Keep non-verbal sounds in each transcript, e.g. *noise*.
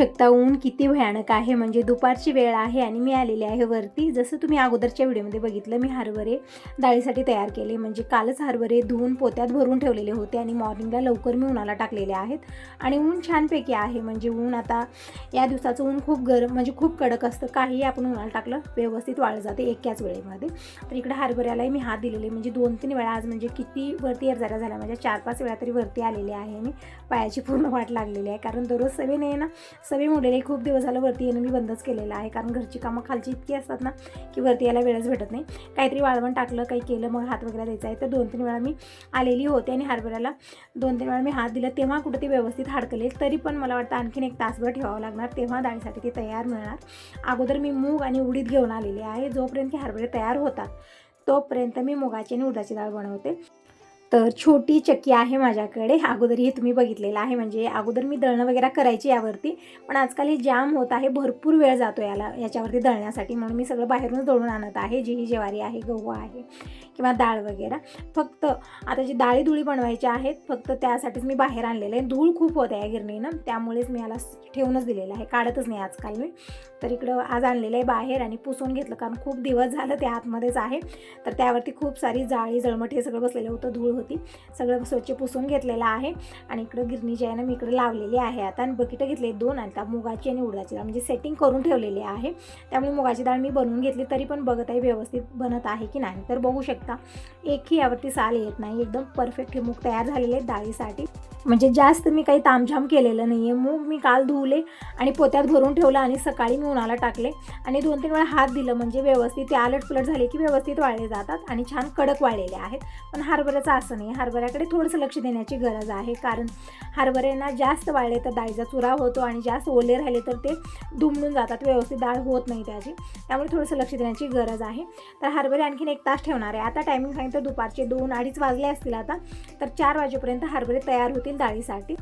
बघू शकता ऊन किती भयानक आहे म्हणजे दुपारची वेळ आहे आणि मी आलेली आहे वरती. जसं तुम्ही अगोदरच्या व्हिडिओमध्ये बघितलं मी हरभरे डाळीसाठी तयार केले. म्हणजे कालच हरभरे धुवून पोत्यात भरून ठेवलेले होते आणि मॉर्निंगला लवकर मी उन्हाला टाकलेले आहेत. आणि ऊन छानपैकी आहे म्हणजे ऊन आता या दिवसाचं ऊन खूप गरम म्हणजे खूप कडक असतं. काहीही आपण उन्हाला टाकलं व्यवस्थित वाळत जाते एकाच वेळेमध्ये. तर इकडे हरभऱ्यालाही मी हात दिलेले. म्हणजे दोन तीन वेळा आज म्हणजे किती वरती जरा झाला म्हणजे चार पाच वेळा तरी वरती आलेले आहे आणि पायाची पूर्ण वाट लागलेली आहे कारण दररोज सवय नाही ना सवय मोडेली खूप दिवस झालं वरती येणं मी बंदच केलेलं आहे. कारण घरची कामं खालची इतकी असतात ना की वरती यायला वेळच भेटत नाही. काहीतरी वाळवण टाकलं काही केलं मग हात वगैरे द्यायचा आहे. तर दोन तीन वेळा मी आलेली होते आणि हरभऱ्याला दोन तीन वेळा मी हात दिला. तेव्हा कुठं ती व्यवस्थित हाडकले तरी पण मला वाटतं आणखीन एक तासभर ठेवावं लागणार. तेव्हा डाळीसाठी ती तयार मिळणार. अगोदर मी मूग आणि उडीद घेऊन आलेली आहे. जोपर्यंत की हरभरे तयार होतात तोपर्यंत मी मुगाची आणि उडदाची डाळ बनवते. तर छोटी चक्की आहे माझ्याकडे. अगोदर हे तुम्ही बघितलेलं आहे. म्हणजे अगोदर मी दळणं वगैरे करायची यावरती. पण आजकाल हे जाम होत आहे. भरपूर वेळ जातो याला याच्यावरती दळण्यासाठी. म्हणून मी सगळं बाहेरूनच दळून आणत आहे. जी ही ज्वारी आहे गहू आहे किंवा डाळ वगैरे. फक्त आता जी डाळी धुळी बनवायच्या आहेत फक्त त्यासाठीच मी बाहेर आणलेलं आहे. धूळ खूप होत आहे गिरणीनं. त्यामुळेच मी याला ठेवूनच दिलेलं आहे. काढतच नाही आजकाल मी. तर इकडं आज आणलेलं आहे बाहेर आणि पुसून घेतलं. कारण खूप दिवस झालं ते आतमध्येच आहे. तर त्यावरती खूप सारी जाळी जळमट हे सगळं बसलेलं होतं. धूळ होती. सगळं स्वच्छ पुसून घेतलेलं आहे आणि इकडं गिरणी जी आहे ना मी इकडे लावलेली आहे आता. आणि बकेटं घेतले दोन आता मुगाची आणि उडदाची डाळ म्हणजे सेटिंग करून ठेवलेली आहे. त्यामुळे मुगाची डाळ मी बनवून घेतली. तरी पण बघत आहे व्यवस्थित बनत आहे की नाही. तर बघू शकता. एकही यावरती साल येत नाही. एकदम परफेक्ट हे मूग तयार झालेले आहेत डाळीसाठी म्हणजे जास्त मी काही तामझाम केलेलं नाही आहे मूग मी काल धुवले आणि पोत्यात भरून ठेवलं आणि सकाळी मी उन्हाला टाकले. आणि दोन तीन वेळा हात दिलं म्हणजे व्यवस्थित ते आलटपलट झाले की व्यवस्थित वाळले जातात आणि छान कडक वाळलेले आहेत. पण हरभऱ्याचं असं नाही. हरभऱ्याकडे थोडंसं लक्ष देण्याची गरज आहे. कारण हरभऱ्यांना जास्त वाळले तर डाळीचा चुरा होतो आणि जास्त ओले राहिले तर ते दुमडून जातात. व्यवस्थित डाळ होत नाही त्याची. त्यामुळे थोडंसं लक्ष देण्याची गरज आहे. तर हरभरे आणखीन एक तास ठेवणार आहे. आता टायमिंग सांगितलं दुपारचे दोन अडीच वाजले असतील आता. तर चार वाजेपर्यंत हरभरे तयार होते होतील डाळीसाठी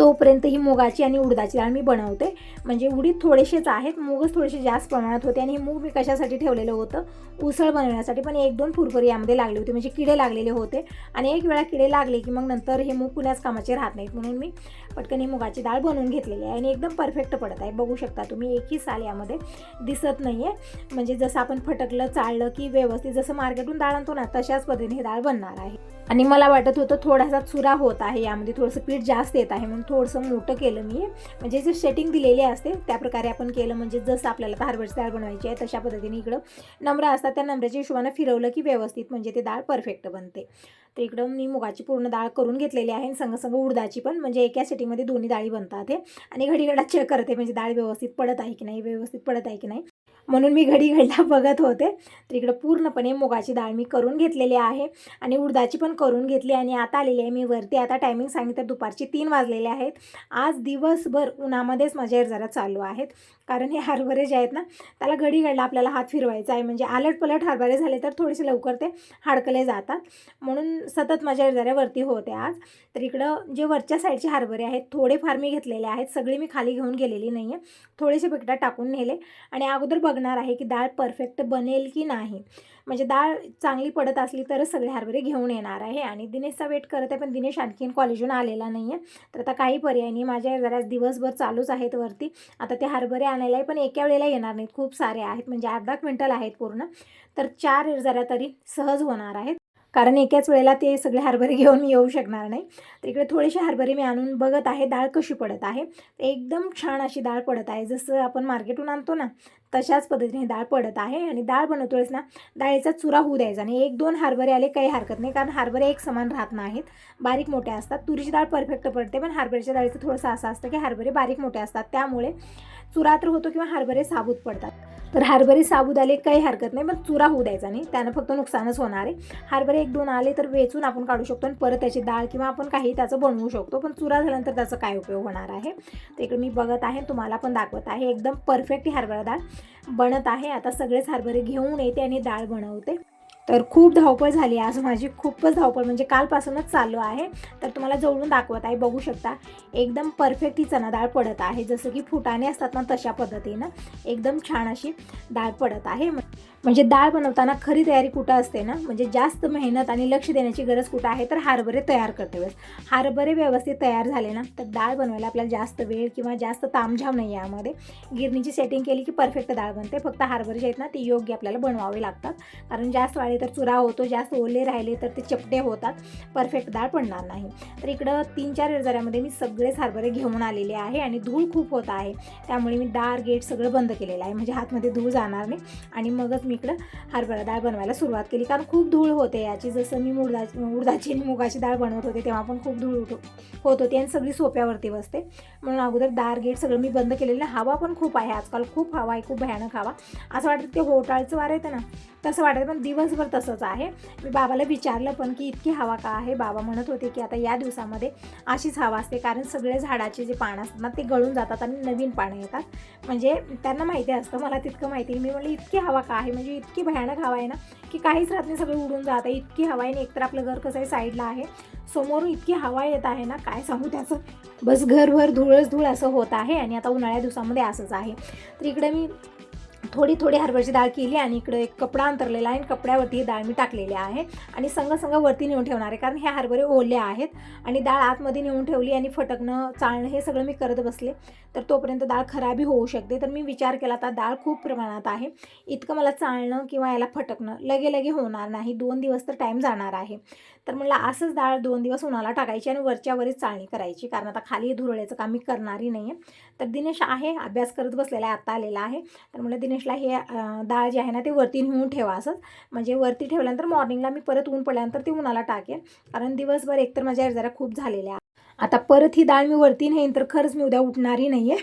तोपर्यंत ही मुगाची आणि उडदाची डाळ मी बनवते. म्हणजे उडीद थोडेसेच आहेत मूगच थोडेसे जास्त प्रमाणात होते आणि हे मूग मी कशासाठी ठेवलेलं होतं? उसळ बनवण्यासाठी. पण एक दोन फुरफुरी यामध्ये लागले होते म्हणजे किडे लागलेले होते. आणि एक वेळा किडे लागले की मग नंतर हे मूग कुणाच कामाचे राहत नाहीत. म्हणून मी पटकन ही मुगाची डाळ बनवून घेतलेली आहे आणि एकदम परफेक्ट पडत आहे. बघू शकता तुम्ही एकही साल यामध्ये दिसत नाही आहे म्हणजे जसं आपण फटकलं चाळलं की व्यवस्थित जसं मार्केटून डाळ आणतो ना तशाच पद्धतीने ही डाळ बनणार आहे. आणि मला वाटत होतं थोडासा चुरा होत आहे यामध्ये थोडंसं पीठ जास्त येत आहे म्हणून थोडंसं मोठं केलं मी. म्हणजे जे सेटिंग दिलेली असते त्याप्रकारे आपण केलं. म्हणजे जसं आपल्याला आता डाळ बनवायची आहे तशा पद्धतीने इकडं नम्र असतात. त्या नम्राच्या हिशोबानं फिरवलं की व्यवस्थित म्हणजे ते डाळ परफेक्ट बनते. तर इकडं मी मुगाची पूर्ण डाळ करून घेतलेली आहे आणि संगसंग उडदाची पण. म्हणजे एका सेटिंगमध्ये दोन्ही डाळी बनतात आहे आणि घडी घडा चेक करते म्हणजे डाळ व्यवस्थित पडत आहे की नाही व्यवस्थित पडत आहे की नाही. म्हणून मी घडी घडला बघत होते. तर इकडं पूर्णपणे मुगाची डाळ मी करून घेतलेली आहे आणि उडदाची पण करून घेतली आणि आता आलेली आहे मी वरती. आता टायमिंग सांगितलं दुपारची तीन वाजलेले आहेत. आज दिवसभर उन्हामध्येच माझ्या जरा चालू आहेत. कारण हे हरभरे जे आहेत ना त्याला घडी घडला आपल्याला हात फिरवायचा आहे. म्हणजे आलट पलट हरभरे झाले तर थोडेसे लवकर ते हाडकले जातात. म्हणून सतत माझ्या जऱ्यावरती होते आज. तर इकडं जे वरच्या साईडचे हरभरे आहेत थोडेफार मी घेतलेले आहेत. सगळे मी खाली घेऊन गेलेली नाही आहे थोडेसे पिकटा टाकून नेले. आणि अगोदर बघणार आहे की डाळ परफेक्ट बनेल की नाही. म्हणजे डाळ चांगली पडत असली तरच सगळे हरभरे घेऊन येणार आहे आणि दिनेशचा वेट करत आहे पण दिनेश आणखीन कॉलेजहून आलेला नाही आहे तर आता काही पर्याय नाही. माझ्या जरा दिवसभर चालूच आहेत वरती. आता ते हरभरे आणायलाही पण एका वेळेला येणार नाहीत. खूप सारे आहेत. म्हणजे अर्धा क्विंटल आहेत पूर्ण. तर चार जरा तरी सहज होणार आहेत. कारण एकाच वेळेला ते सगळे हरभरे घेऊन येऊ शकणार नाही. तर इकडे थोडेसे हरभरे मी आणून बघत आहे. डाळ कशी पडत आहे? एकदम छान अशी डाळ पडत आहे. जसं आपण मार्केटून आणतो ना तशाच पद्धतीने डाळ पडत आहे आणि डाळ बनवतोच ना डाळीचा चुरा होऊ द्यायचा आणि एक दोन हरभरे आले काही हरकत नाही कारण हरभरे एक समान राहत नाहीत. बारीक मोठे असतात. तुरीची डाळ परफेक्ट पडते पण हरभऱ्याच्या डाळीचं थोडंसं असं असतं की हरभरे बारीक मोठे असतात. त्यामुळे चुरा तर होतो किंवा हरभरे साबूत पडतात. तर हरभरे साबूत आले काही हरकत नाही पण चुरा होऊ द्यायचा नाही. त्यानं फक्त नुकसानच होणार आहे. हरभरे एक दोन आले तर वेचून आपण काढू शकतो आणि परत त्याची डाळ किंवा आपण काही त्याचं बनवू शकतो. पण चुरा झाल्यानंतर त्याचा काय उपयोग होणार आहे? तर इकडे मी बघत आहे तुम्हाला पण दाखवत आहे. एकदम परफेक्ट हरभरा डाळ. बनत आहे. आता सगळेच हरभरे घेऊन येते आणि डाळ बनवते. तर खूप धावपळ झाली आज माझी खूपच धावपळ म्हणजे कालपासूनच चालू आहे. तर तुम्हाला जवळून दाखवत आहे. बघू शकता एकदम परफेक्ट ही चणा डाळ पडत आहे. जसं की फुटाणे असतात ना तशा पद्धतीनं एकदम छान अशी डाळ पडत आहे. म्हणजे डाळ बनवताना खरी तयारी कुठं असते ना म्हणजे जास्त मेहनत आणि लक्ष देण्याची गरज कुठं आहे तर हरभरे तयार करते वेळेस हरभरे व्यवस्थित तयार झाले ना तर डाळ बनवायला आपल्याला जास्त वेळ किंवा जास्त तामझाम नाही यामध्ये. गिरणीची सेटिंग केली की परफेक्ट डाळ बनते. फक्त हरभरे जे आहेत ना ते योग्य आपल्याला बनवावे लागतात. कारण जास्त वाढले तर चुरा होतो जास्त ओले राहिले तर ते चपटे होतात. परफेक्ट डाळ पडणार नाही. तर इकडं तीन चार रजाऱ्यामध्ये मी सगळेच हरभरे घेऊन आलेले आहे आणि धूळ खूप होत आहे. त्यामुळे मी दार गेट सगळं बंद केलेलं आहे. म्हणजे हातमध्ये धूळ जाणार नाही. आणि मगच मी इकडं हरभरा डाळ बनवायला सुरुवात केली. कारण खूप धूळ होते याची. जसं मी मुडदा उडदाची आणि मुगाची डाळ बनवत होते तेव्हा पण खूप धूळ उठ होत होती आणि सगळी सोप्यावरती बसते. म्हणून अगोदर दार गेट सगळं मी बंद केलेलं हवा पण खूप आहे आजकाल. खूप हवा आहे खूप भयानक हवा. असं वाटतं ते होटाळचं वारं येतं ना तसं वाटतं. पण दिवसभर तसंच आहे. मी बाबाला विचारलं पण की इतकी हवा का आहे? बाबा म्हणत होते की आता या दिवसामध्ये अशीच हवा असते. कारण सगळे झाडाचे जे पानं असतात ना ते गळून जातात आणि नवीन पानं येतात. म्हणजे त्यांना माहिती असतं मला तितकं माहिती मी म्हणलं इतकी हवा का आहे? म्हणजे इतकी भयानक हवा आहे ना की काहीच राहत नाही सगळं उडून जात आहे. इतकी हवा आहे आणि एकतर आपलं घर कसं आहे साईडला आहे. समोरून इतकी हवा येत आहे ना काय सांगू त्याचं? बस घरभर धुळच धूळ असं होत आहे आणि आता उन्हाळ्या दिवसामध्ये असंच आहे. तर इकडे मी थोडी थोडी हरभऱ्याची डाळ केली आणि इकडं एक कपडा अंतरलेला आहे आणि कपड्यावरती ही डाळ मी टाकलेली आहे. आणि संग संग वरती नेऊन ठेवणार आहे कारण हे हरभरे ओले आहेत. आणि डाळ आतमध्ये नेऊन ठेवली आणि फटकणं चाळणं हे सगळं मी करत बसले. तर तोपर्यंत डाळ खराबी होऊ शकते. तर मी विचार केला आता डाळ खूप प्रमाणात आहे. इतकं मला चाळणं किंवा याला फटकणं लगे लगे होणार नाही. दोन दिवस तर टाईम जाणार आहे. तर मला असंच डाळ दोन दिवस उन्हाला टाकायची आणि वरच्यावरच चाळणी करायची कारण आता खाली धुरळ्याचं काम मी करणारही नाही आहे तर दिनेश आहे अभ्यास करत बसलेला आहे आत्ता आलेला आहे. तर मला दिनेशला हे डाळ जे आहे ना ते वरती नेऊन ठेवा असंच. म्हणजे वरती ठेवल्यानंतर मॉर्निंगला मी परत ऊन पडल्यानंतर ते उन्हाला टाकेन. कारण दिवसभर एकतर माझ्या जरा खूप झालेल्या. आहे. आता परत ही डाळ मी वरती नेईन तर खरंच मी उद्या उठणारही नाही आहे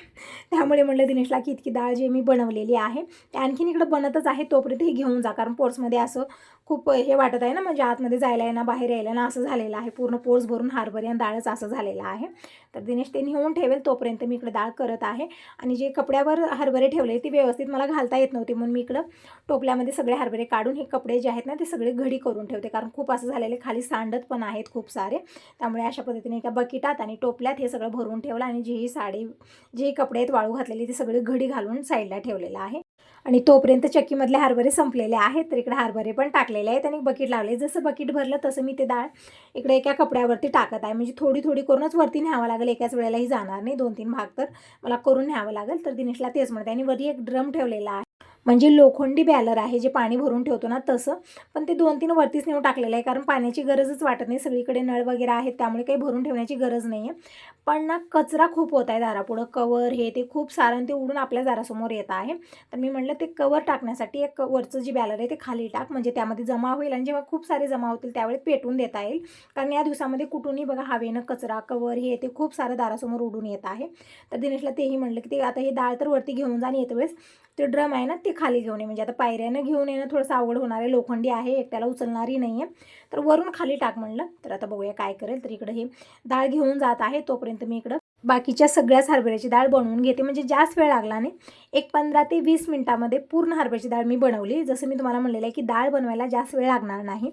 त्यामुळे म्हटलं दिनेशला की इतकी डाळ जी मी बनवलेली आहे ते आणखीन इकडं बनतच आहे तोपर्यंत ही घेऊन जा. कारण पोर्समध्ये असं खूप हे वाटत आहे ना म्हणजे आतमध्ये जायला आहे ना बाहेर यायला ना असं झालेलं आहे. पूर्ण पोर्स भरून हरभरी आणि डाळच असं झालेलं आहे. तर दिनेश ते नेऊन ठेवेल तोपर्यंत मी इकडे डाळ करत आहे. आणि जे कपड्यावर हरभरे ठेवले ती व्यवस्थित मला घालता येत नव्हती. म्हणून मी इकडं टोपल्यामध्ये सगळे हरभरे काढून हे कपडे जे आहेत ना ते सगळे घडी करून ठेवते. कारण खूप असं झालेले खाली सांडत पण आहेत खूप सारे. त्यामुळे अशा पद्धतीने एका बकिटात आणि टोपल्यात हे सगळं भरून ठेवलं आणि जी ही साडी जे कपडे आहेत वाळू घातलेली ते सगळे घडी घालून साईडला ठेवलेलं आहे. आणि तोपर्यंत चक्कीमधले हरभरे संपलेले आहेत तर इकडे हरभरे पण टाकलेले आहेत आणि बकेट लावले जसं बकेट भरलं तसं मी ते डाळ इकडे एका कपड्यावरती टाकत आहे. म्हणजे थोडी थोडी करूनच वरती न्यावं लागेल. एकाच वेळेलाही जाणार नाही दोन तीन भाग तर मला करून न्यावं लागेल. तर दिनेशला तेच म्हणते आणि वरी एक ड्रम ठेवलेला आहे. म्हणजे लोखंडी बॅलर आहे जे पाणी भरून ठेवतो ना तसं. पण ते दोन तीन वरतीच नेऊन टाकलेलं आहे कारण पाण्याची गरजच वाटत नाही. सगळीकडे नळ वगैरे आहेत त्यामुळे काही भरून ठेवण्याची गरज नाही आहे पण ना कचरा खूप होत आहे दारापुढं. कवर हे ते खूप सारं आणि ते उडून आपल्या दारासमोर येत आहे. तर मी म्हटलं ते कवर टाकण्यासाठी एक वरचं जी बॅलर आहे ते खाली टाक. म्हणजे त्यामध्ये जमा होईल आणि जेव्हा खूप सारे जमा होतील त्यावेळी पेटून देता येईल. कारण या दिवसामध्ये कुठूनही बघा हवेनं कचरा कवर हे ते खूप सारं दारासमोर उडून येत आहे. तर दिनेशला तेही म्हणलं की ते आता हे डाळ तर वरती घेऊन जा येत वेळेस. ते ड्रम आहे ना ते खाली घेऊन ये. म्हणजे आता पायऱ्यानं घेऊन येणं थोडंसं अवघड होणार आहे. लोखंडी आहे एकट्याला उचलणारी नाही आहे तर वरून खाली टाक म्हणलं. तर आता बघूया काय करेल. तर इकडं हे डाळ घेऊन जात आहे. तोपर्यंत मी इकडं बाकीच्या सगळ्याच हरभऱ्याची डाळ बनवून घेते. म्हणजे जास्त वेळ लागला नाही. एक पंधरा ते वीस मिनटामध्ये पूर्ण हरभऱ्याची डाळ मी बनवली. जसं मी तुम्हाला म्हणलेलं आहे की डाळ बनवायला जास्त वेळ लागणार नाही.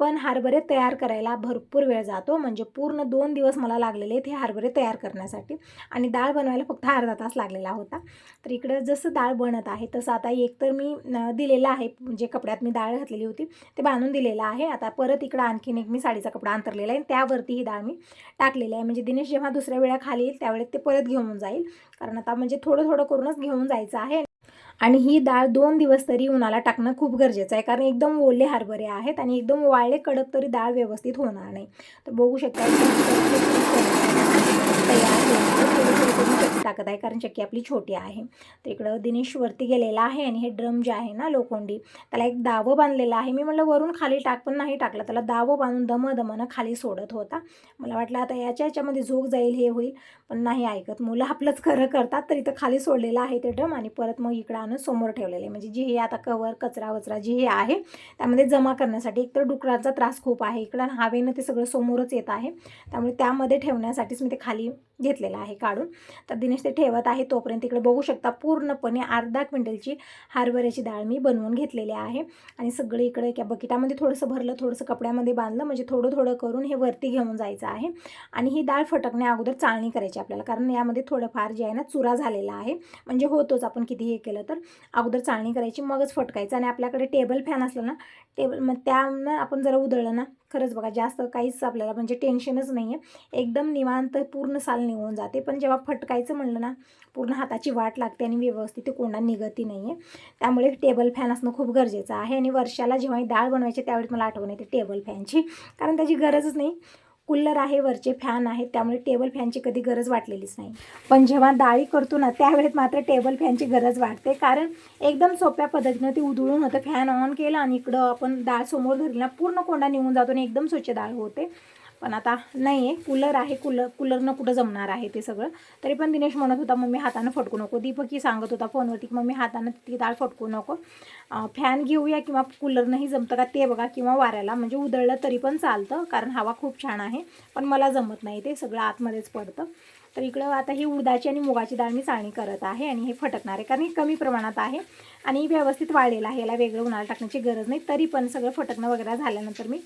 पण हरभरे तयार करायला भरपूर वेळ जातो. म्हणजे पूर्ण दोन दिवस मला लागलेले आहेत हे हरभरे तयार करण्यासाठी. आणि डाळ बनवायला फक्त अर्धा तास लागलेला होता. तर इकडं जसं डाळ बनत आहे तसं आता एक तर मी दिलेलं आहे. म्हणजे कपड्यात मी डाळ घातलेली होती ते बांधून दिलेलं आहे. आता परत इकडं आणखीन एक मी साडीचा कपडा अंतरलेला आहे. आणि त्यावरती ही डाळ मी टाकलेली आहे. म्हणजे दिनेश जेव्हा दुसऱ्या वेळा खाली येईल त्यावेळेस ते परत घेऊन जाईल. कारण आता म्हणजे थोडं थोडं करूनच घेऊन जायचं आहे. आणि ही डाळ दोन दिवस तरी उन्हाला टाकणं खूप गरजेचं आहे. कारण एकदम ओले हरभरे आहेत आणि एकदम वाळले कडक तरी डाळ व्यवस्थित होणार नाही. तर बघू शकता तयार टाकत आहे कारण चक्की आपली छोटी आहे. तर इकडं दिनेश वरती गेलेला आहे आणि हे ड्रम जे आहे ना लोखंडी त्याला एक दावं बांधलेलं आहे. मी म्हटलं वरून खाली टाक पण नाही टाकलं. त्याला दावं बांधून दम दमनं खाली सोडत होता. मला वाटलं आता याच्या याच्यामध्ये झोक जाईल हे होईल. पण नाही ऐकत. मुलं आपलंच खरं करतात तर इथं खाली सोडलेलं आहे ते ड्रम आणि परत मग इकडं आणून समोर ठेवलेलं आहे. म्हणजे जी हे आता कवर कचरा वचरा जी हे आहे त्यामध्ये जमा करण्यासाठी एकतर डुकराचा त्रास खूप आहे. इकडं हवेनं ते सगळं समोरच येत आहे. त्यामुळे त्यामध्ये ठेवण्यासाठीच मी ते खाली घेतलेला आहे काढून. तर दिनेश ते ठेवत आहे. तोपर्यंत इकडे बघू शकता पूर्णपणे अर्धा क्विंटलची हरभऱ्याची डाळ मी बनवून घेतलेली आहे. आणि सगळी इकडे एका बकेटामध्ये थोडंसं भरलं थोडंसं कपड्यामध्ये बांधलं म्हणजे थोडं थोडं करून हे वरती घेऊन जायचं आहे. आणि ही डाळ फटकण्या अगोदर चाळणी करायची आपल्याला कारण यामध्ये थोडंफार जे आहे ना चुरा झालेला आहे. म्हणजे होतोच आपण किती हे केलं तर. अगोदर चाळणी करायची मगच फटकायचं. आणि आपल्याकडे टेबल फॅन असलं ना टेबल मग त्यानं आपण जरा उधळलं ना. खरंच बघा जास्त काहीच आपल्याला म्हणजे टेन्शनच नाही आहे एकदम निवांत पूर्ण साल निघून जाते. पण जेव्हा फटकायचं म्हणलं ना पूर्ण हाताची वाट लागते आणि व्यवस्थित ते कोंडा निघतही नाही आहे त्यामुळे टेबल फॅन असणं खूप गरजेचं आहे आणि वर्षाला जेव्हा डाळ बनवायची त्यावेळेस मला आठवण येते टेबल फॅनची कारण त्याची गरजच नाही. कूलर आहे वरचे फॅन आहेत त्यामुळे टेबल फॅनची कधी गरज वाटलेलीच नाही. पण जेव्हा डाळी करतो ना त्यावेळेस मात्र टेबल फॅनची गरज वाटते. कारण एकदम सोप्या पद्धतीनं ती उधळून होतं. फॅन ऑन केलं आणि इकडं आपण डाळ समोर धरली ना पूर्ण कोंडा निघून जातो आणि एकदम स्वच्छ डाळ होते. पण आता नाही आहे कूलर आहे कूलर कूलरनं कुठं जमणार आहे ते सगळं. तरी पण दिनेश म्हणत होता मम्मी हातानं फटकू नको. दीपकही सांगत होता फोनवरती की मम्मी हातानं ती डाळ फटकू नको. फॅन घेऊया किंवा कूलरनंही जमतं का ते बघा किंवा वाऱ्याला. म्हणजे उधळलं तरी पण चालतं कारण हवा खूप छान आहे पण मला जमत नाही ते सगळं आतमध्येच पडतं. तर इकडं आता ही उडदाची आणि मुगाची डाळ मी चाळणी करत आहे आणि हे फटकणार आहे कारण हे कमी प्रमाणात आहे आणि व्यवस्थित वाढलेलं आहे. याला वेगळं उन्हाळा टाकण्याची गरज नाही तरी पण सगळं फटकणं वगैरे झाल्यानंतर मी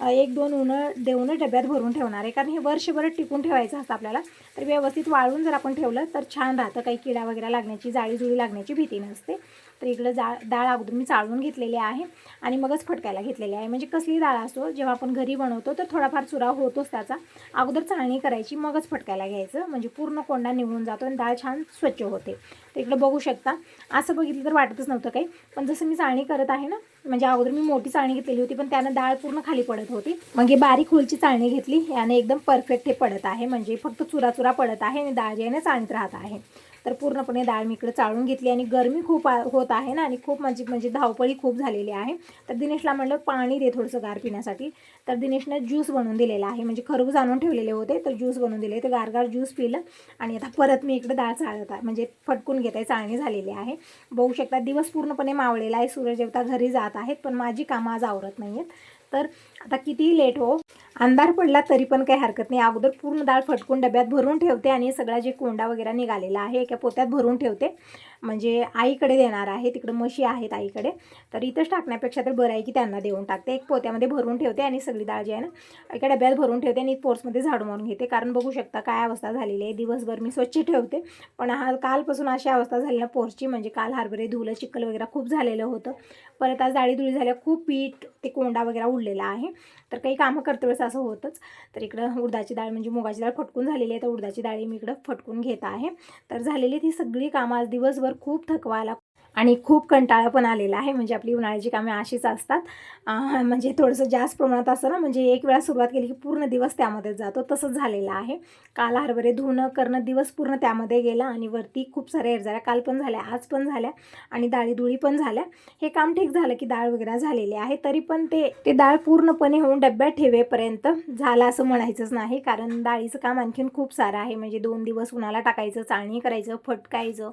एक दोन उन्हं देऊन डब्यात भरून ठेवणार आहे. कारण हे वर्षभर टिकून ठेवायचं असतं आपल्याला. तर व्यवस्थित वाळून जर आपण ठेवलं तर छान राहतं. काही किडा वगैरे लागण्याची जाळी जुळी लागण्याची भीती नसते. तर इकडं जा डाळ अगोदर मी चाळून घेतलेली आहे आणि मगच फटकायला घेतलेली आहे. म्हणजे कसली डाळ असतो जेव्हा आपण घरी बनवतो तर थोडाफार चुरा होतोच त्याचा. अगोदर चाळणी करायची मगच फटकायला घ्यायचं. म्हणजे पूर्ण कोंडा निघून जातो आणि डाळ छान स्वच्छ होते. तर इकडं बघू शकता. असं बघितलं तर वाटतच नव्हतं काही. पण जसं मी चाळणी करत आहे ना म्हणजे अगोदर मी मोठी चाळणी घेतलेली होती पण त्यानं डाळ पूर्ण खाली पडत होती. मग हे बारीक होलची चाळणी घेतली याने एकदम परफेक्ट हे पडत आहे. म्हणजे फक्त चुरा चुरा पडत आहे आणि डाळ जी आहे ना चाळणीत राहत आहे. तर पूर्णपणे डाळ मी इकडे चाळून घेतली आणि गरमी खूप आ- होत आहे ना आणि खूप म्हणजे म्हणजे धावपळी खूप झालेली आहे. तर दिनेशला म्हणलं पाणी दे थोडंसं गार पिण्यासाठी. तर दिनेशनं ज्यूस बनवून दिलेला आहे. म्हणजे खरबूज आणून ठेवलेले होते तर ज्यूस बनवून दिले ते गारगार ज्यूस पिलं आणि आता परत मी इकडे डाळ चाळत आहे. म्हणजे फटकून घेत आहे चाळणी झालेली आहे. बघू शकता दिवस पूर्णपणे मावळेला आहे. सूर्य जेवता घरी जात आहेत पण माझी कामं आज आवरत नाही आहेत तर आता कितीही लेट हो अंधार पडला तरी पण काही हरकत नाही. अगोदर पूर्ण डाळ फटकून डब्यात भरून ठेवते आणि सगळा जे कोंडा वगैरे निघालेला आहे एका पोत्यात भरून ठेवते. म्हणजे आईकडे देणार आहे तिकडं म्हशी आहेत आईकडे. तर इथंच टाकण्यापेक्षा तर बरं आहे की त्यांना देऊन टाकते. एक पोत्यामध्ये भरून ठेवते आणि सगळी डाळ जी आहे ना एका डब्यात भरून ठेवते आणि पोर्समध्ये झाडू मारून घेते. कारण बघू शकता काय अवस्था झालेली आहे. दिवसभर मी स्वच्छ ठेवते. पण हा कालपासून अशी अवस्था झाली ना पोर्सची म्हणजे काल हरभरे धुलं चिखल वगैरे खूप झालेलं होतं. परत आज डाळी धुळी झाल्या खूप पीठ ते कोंडा वगैरे उडलेला आहे. तर काही कामं करते वेळेस असं होतंच. तर इकडं उडदाची डाळ म्हणजे मुगाची डाळ फटकून झालेली आहे. तर उडदाची डाळी मी इकडं फटकून घेत आहे. तर झालेली ती सगळी कामं आज दिवसभर खूप थकवा आला. आणि खूप कंटाळा पण आलेला आहे. म्हणजे आपली उन्हाळ्याची कामे अशीच असतात. म्हणजे थोडंसं जास्त प्रमाणात असं ना म्हणजे एक वेळा सुरुवात केली की पूर्ण दिवस त्यामध्येच जातो. तसंच झालेलं आहे. काल हरभरे धुणं करणं दिवस पूर्ण त्यामध्ये गेला आणि वरती खूप साऱ्या एरझाऱ्या काल पण झाल्या आज पण झाल्या आणि डाळी धुळी पण झाल्या. हे काम ठीक झालं की डाळ वगैरे झालेली आहे. तरी पण ते ते डाळ पूर्णपणे होऊन डब्यात ठेवेपर्यंत झालं असं म्हणायचंच नाही. कारण डाळीचं काम आणखीन खूप सारं आहे. म्हणजे दोन दिवस उन्हाला टाकायचं चाळणी करायचं फटकायचं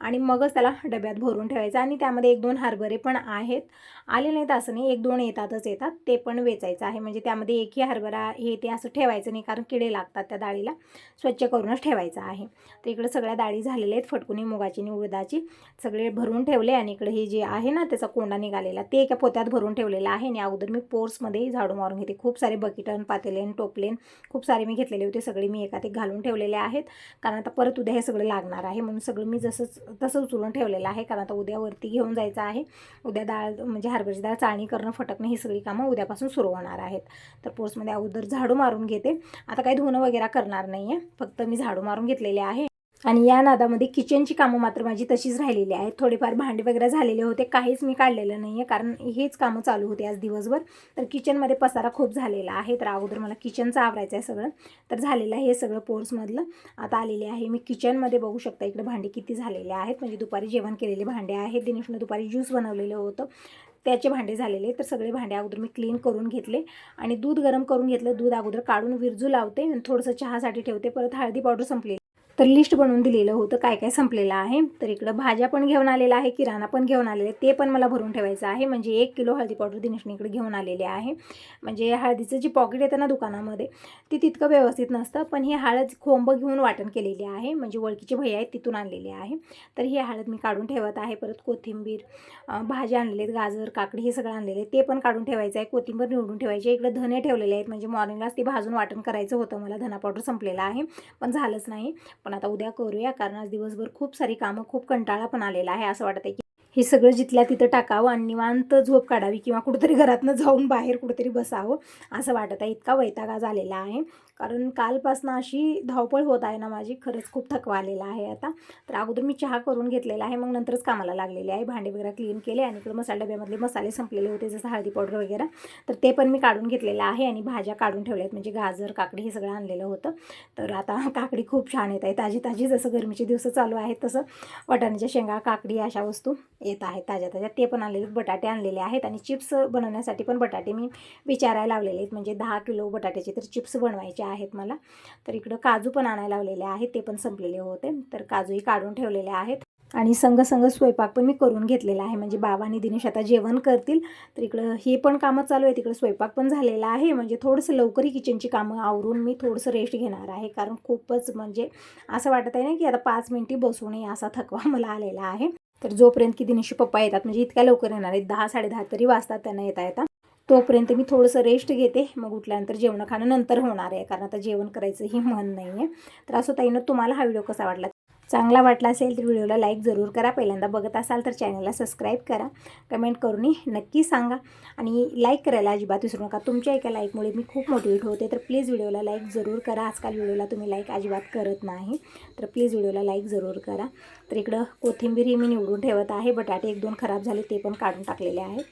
आणि मगच त्याला डब्यात भरून ठेवायचं आणि त्यामध्ये एक दोन हरभरे पण आहेत. आले नाहीत असं नाही एक दोन येतातच येतात. ते पण वेचायचं आहे. म्हणजे त्यामध्ये एकही हरभरा हे ते असं ठेवायचं नाही कारण किडे लागतात त्या डाळीला. स्वच्छ करूनच ठेवायचं आहे. तर इकडे सगळ्या डाळी झालेल्या आहेत फटकुनी मुगाची आणि उडदाची. सगळे भरून ठेवले आणि इकडे हे जे आहे ना त्याचा कोंडा निघालेला ते एका पोत्यात भरून ठेवलेलं आहे. आणि अगोदर मी पोर्समध्ये झाडू मारून घेते. खूप सारे बकेटन पातेलेन टोपलेन खूप सारे मी घेतलेले होते. सगळे मी एका ते घालून ठेवलेले आहेत. कारण आता परत उद्या हे सगळं लागणार आहे. म्हणून सगळं मी जसंच तसं उचलून ठेवलेलं आहे कारण आता उद्या वरती घेऊन जायचं आहे. उद्या डाळ म्हणजे हरभऱ्याची डाळ चाळणी करणं फटकणं ही सगळी कामं उद्यापासून सुरू होणार आहेत. तर पोर्समध्ये अगोदर झाडू मारून घेते. आता काही धुणं वगैरे करणार नाही आहे फक्त मी झाडू मारून घेतलेले आहे. आणि या नादामध्ये किचनची कामं मात्र माझी तशीच राहिलेली आहेत. थोडेफार भांडे वगैरे झालेले होते. काहीच मी काढलेलं नाही आहे कारण हेच कामं चालू होते आज दिवसभर. तर किचनमध्ये पसारा खूप झालेला आहे. तर अगोदर मला किचनचं आवरायचं आहे सगळं. तर झालेलं आहे हे सगळं पोर्समधलं. आता आलेले आहे मी किचनमध्ये बघू शकता इकडे भांडे किती झालेले आहेत. म्हणजे दुपारी जेवण केलेले भांडे आहेत. दिनेशनं दुपारी ज्यूस बनवलेलं होतं. त्याचे भांडे झालेले तर सगळे भांडे अगोदर मी क्लीन करून घेतले. आणि दूध गरम करून घेतलं. दूध अगोदर काढून विरजू लावते आणि थोडंसं चहासाठी ठेवते. परत हळदी पावडर संपली तर लिस्ट बनवून दिलेलं होतं काय काय संपलेलं आहे. तर इकडं भाज्या पण घेऊन आलेला आहे किराणा पण घेऊन आलेला आहे ते पण मला भरून ठेवायचं आहे. म्हणजे एक किलो हळदी पावडर दिनेशने इकडे घेऊन आलेले आहे. म्हणजे हळदीचं जे पॉकेट येतं ना दुकानामध्ये ते तितकं व्यवस्थित नसतं. पण ही हळद खोंब घेऊन वाटण केलेली आहे. म्हणजे ओळखीचे भैया आहेत तिथून आणलेले आहे. तर ही हळद मी काढून ठेवत आहे. परत कोथिंबीर भाज्या आणलेले आहेत गाजर काकडी हे सगळं आणलेले आहे ते पण काढून ठेवायचं आहे. कोथिंबीर निवडून ठेवायची आहे. इकडे धने ठेवलेले आहेत. म्हणजे मॉर्निंगलाच ते भाजून वाटण करायचं होतं. मला धना पावडर संपलेला आहे. पण झालंच नाही. पण आता उद्या करूया कारण आज दिवसभर खूप सारी कामं खूप कंटाळा पण आलेला आहे असं वाटतं आहे की हे सगळं जिथल्या तिथं टाकावं आणि निवांत झोप काढावी किंवा कुठेतरी घरातनं जाऊन बाहेर कुठेतरी बसावं असं वाटत आहे. इतका वैतागा झालेला आहे. कारण कालपासनं अशी धावपळ होत आहे ना माझी खरंच खूप थकवा आलेला आहे आता. तर अगोदर मी चहा करून घेतलेला आहे मग नंतरच कामाला लागलेले आहे. भांडे वगैरे क्लीन केले आणि इकडे मसाला डब्यामधले मसाले संपलेले होते जसं हळदी पावडर वगैरे. तर ते पण मी काढून घेतलेलं आहे आणि भाज्या काढून ठेवल्या आहेत म्हणजे गाजर काकडी हे सगळं आणलेलं होतं. तर आता *laughs* काकडी खूप छान येत आहे. ताजी ताजी जसं गरमीचे दिवस चालू आहेत तसं वाटाण्याच्या शेंगा काकडी अशा वस्तू येत आहेत ताज्या ताज्या. ते पण आणलेले आहेत. बटाटे आणलेले आहेत आणि चिप्स बनवण्यासाठी पण बटाटे मी विचारायला लावलेले आहेत. म्हणजे दहा किलो बटाट्याचे तर चिप्स बनवायचे आहेत मला. तर इकडं काजू पण आणायला लावलेले आहेत ते पण संपलेले होते. तर काजूही काढून ठेवलेले आहेत. आणि संग संग स्वयंपाक पण मी करून घेतलेला आहे. म्हणजे बाबा आणि दिनेश आता जेवण करतील. तर इकडं हे पण कामं चालू आहे तिकडं स्वयंपाक पण झालेला आहे. म्हणजे थोडंसं लवकरही किचनची कामं आवरून मी थोडंसं रेस्ट घेणार आहे. कारण खूपच म्हणजे असं वाटत आहे ना की आता पाच मिनटी बसू नये असा थकवा *laughs* मला आलेला आहे. तर जोपर्यंत की दिनेशी पप्पा येतात म्हणजे इतक्या लवकर येणार आहेत दहा साडेदहा तरी वाजतात त्यांना येता येता तोपर्यंत मी थोडंसं रेस्ट घेते. मग उठल्यानंतर जेवण खाणं नंतर होणार आहे कारण आता जेवण करायचंही मन नाही आहे तर असं ताईनं तुम्हाला हा व्हिडिओ कसा वाटला? चांगला वाटला असेल तर व्हिडिओला लाईक जरूर करा. पहिल्यांदा बघत असाल तर चॅनलला सबस्क्राईब करा. कमेंट करून नक्की सांगा. आणि लाईक करायला अजिबात विसरू नका. तुमच्या एका लाईकमुळे मी खूप मोटिवेट होते. तर प्लीज व्हिडिओला लाईक जरूर करा. आजकाल व्हिडिओला तुम्ही लाईक अजिबात करत नाही. तर प्लीज व्हिडिओला लाईक जरूर करा. तर इकडं कोथिंबीर ही मी निवडून ठेवत आहे. बटाटे एक दोन खराब झाले ते पण काढून टाकलेले आहेत.